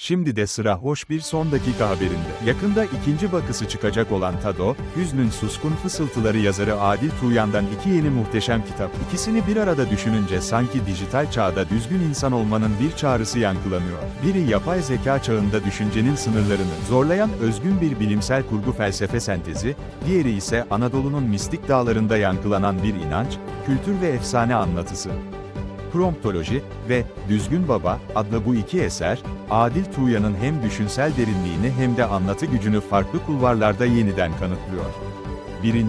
Şimdi de sıra hoş bir son dakika haberinde. Yakında ikinci bakısı çıkacak olan Tado, Hüznün Suskun Fısıltıları yazarı Adil Tuğyan'dan iki yeni muhteşem kitap. İkisini bir arada düşününce sanki dijital çağda düzgün insan olmanın bir çağrısı yankılanıyor. Biri yapay zeka çağında düşüncenin sınırlarını zorlayan özgün bir bilimsel kurgu felsefe sentezi, diğeri ise Anadolu'nun mistik dağlarında yankılanan bir inanç, kültür ve efsane anlatısı. Promptoloji ve Düzgün Baba adlı bu iki eser, Adil Tuğyan'ın hem düşünsel derinliğini hem de anlatı gücünü farklı kulvarlarda yeniden kanıtlıyor. 1.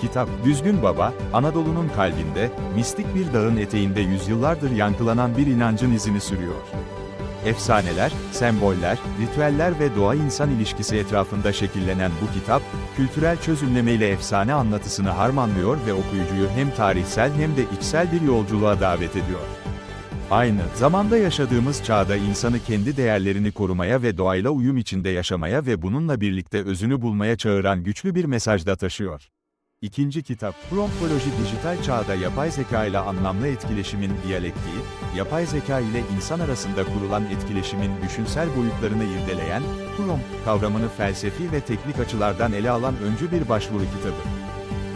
Kitap Düzgün Baba, Anadolu'nun kalbinde, mistik bir dağın eteğinde yüzyıllardır yankılanan bir inancın izini sürüyor. Efsaneler, semboller, ritüeller ve doğa-insan ilişkisi etrafında şekillenen bu kitap, kültürel çözümlemeyle efsane anlatısını harmanlıyor ve okuyucuyu hem tarihsel hem de içsel bir yolculuğa davet ediyor. Aynı zamanda yaşadığımız çağda insanı kendi değerlerini korumaya ve doğayla uyum içinde yaşamaya ve bununla birlikte özünü bulmaya çağıran güçlü bir mesaj da taşıyor. İkinci kitap, Promptoloji dijital çağda yapay zeka ile anlamlı etkileşimin diyalektiği, yapay zeka ile insan arasında kurulan etkileşimin düşünsel boyutlarını irdeleyen, prompt kavramını felsefi ve teknik açılardan ele alan öncü bir başvuru kitabı.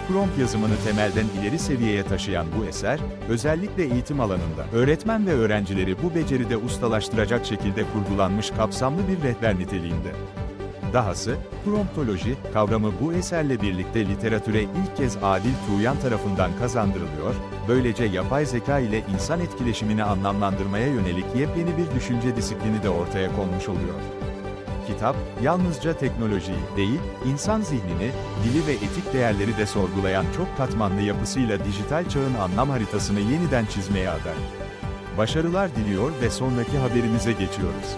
Prompt yazımını temelden ileri seviyeye taşıyan bu eser, özellikle eğitim alanında öğretmen ve öğrencileri bu beceride ustalaştıracak şekilde kurgulanmış kapsamlı bir rehber niteliğinde. Dahası, promptoloji kavramı bu eserle birlikte literatüre ilk kez Adil Tuğyan tarafından kazandırılıyor, böylece yapay zeka ile insan etkileşimini anlamlandırmaya yönelik yepyeni bir düşünce disiplini de ortaya konmuş oluyor. Kitap, yalnızca teknolojiyi değil, insan zihnini, dili ve etik değerleri de sorgulayan çok katmanlı yapısıyla dijital çağın anlam haritasını yeniden çizmeye aday. Başarılar diliyor ve sonraki haberimize geçiyoruz.